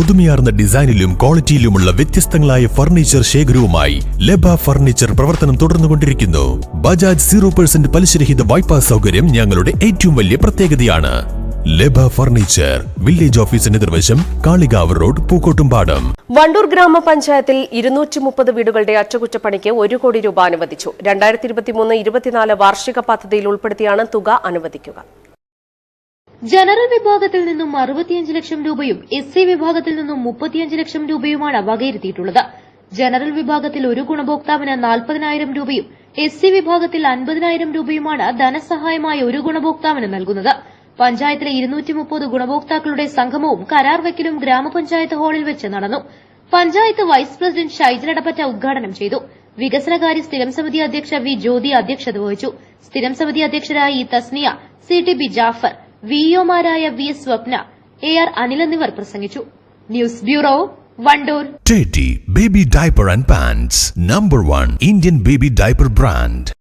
പുതുമയാർന്ന ഡിസൈനിലും ക്വാളിറ്റിയിലുമുള്ള വ്യത്യസ്തങ്ങളായ furniture ശേഖരവുമായി ലബ furniture പ്രവർത്തനം തുടർന്നുകൊണ്ടിരിക്കുന്നു. ബജാജ് സീറോ പെർസെന്റ് പലിശരഹിത വായ്പാ സൗകര്യം ഞങ്ങളുടെ ഏറ്റവും വലിയ പ്രത്യേകതയാണ്. ലബ ഫർണിച്ചർ വില്ലേജ് ഓഫീസിന് എതിർവശം കാളികാവ് റോഡ് പൂക്കോട്ടുംപാടം. വണ്ടൂർ ഗ്രാമപഞ്ചായത്തിൽ ഇരുന്നൂറ്റി മുപ്പത് വീടുകളുടെ അറ്റകുറ്റപ്പണിക്ക് ഒരു കോടി രൂപ അനുവദിച്ചു. രണ്ടായിരത്തി ഇരുപത്തിമൂന്ന് ഇരുപത്തിനാല് വാർഷിക പദ്ധതിയിൽ ഉൾപ്പെടുത്തിയാണ് തുക അനുവദിക്കുക. ജനറൽ വിഭാഗത്തിൽ നിന്നും അറുപത്തിയഞ്ച് ലക്ഷം രൂപയും എസ് സി വിഭാഗത്തിൽ നിന്നും മുപ്പത്തിയഞ്ച് ലക്ഷം രൂപയുമാണ് വകയിരുത്തിയിട്ടുള്ളത്. ജനറൽ വിഭാഗത്തിൽ ഒരു ഗുണഭോക്താവിന് നാൽപ്പതിനായിരം രൂപയും എസ് സി വിഭാഗത്തിൽ അൻപതിനായിരം രൂപയുമാണ് ധനസഹായമായി ഒരു ഗുണഭോക്താവിന് നൽകുന്നത്. പഞ്ചായത്തിലെ ഇരുന്നൂറ്റി മുപ്പത് ഗുണഭോക്താക്കളുടെ സംഗമവും കരാർ വെക്കലും ഗ്രാമപഞ്ചായത്ത് ഹാളിൽ വെച്ച് നടന്നു. പഞ്ചായത്ത് വൈസ് പ്രസിഡന്റ് ഷൈജൽ അടപ്പറ്റ ഉദ്ഘാടനം ചെയ്തു. വികസനകാര്യ സ്ഥിരം സമിതി അധ്യക്ഷ വി ജ്യോതി അധ്യക്ഷത വഹിച്ചു. സ്ഥിരം സമിതി അധ്യക്ഷരായി Thasniya C T B Jafar വിഇഒമാരായ V Swapna A R Anil എന്നിവർ പ്രസംഗിച്ചു. News bureau Wandoor. T baby diaper and pants number one Indian baby diaper brand.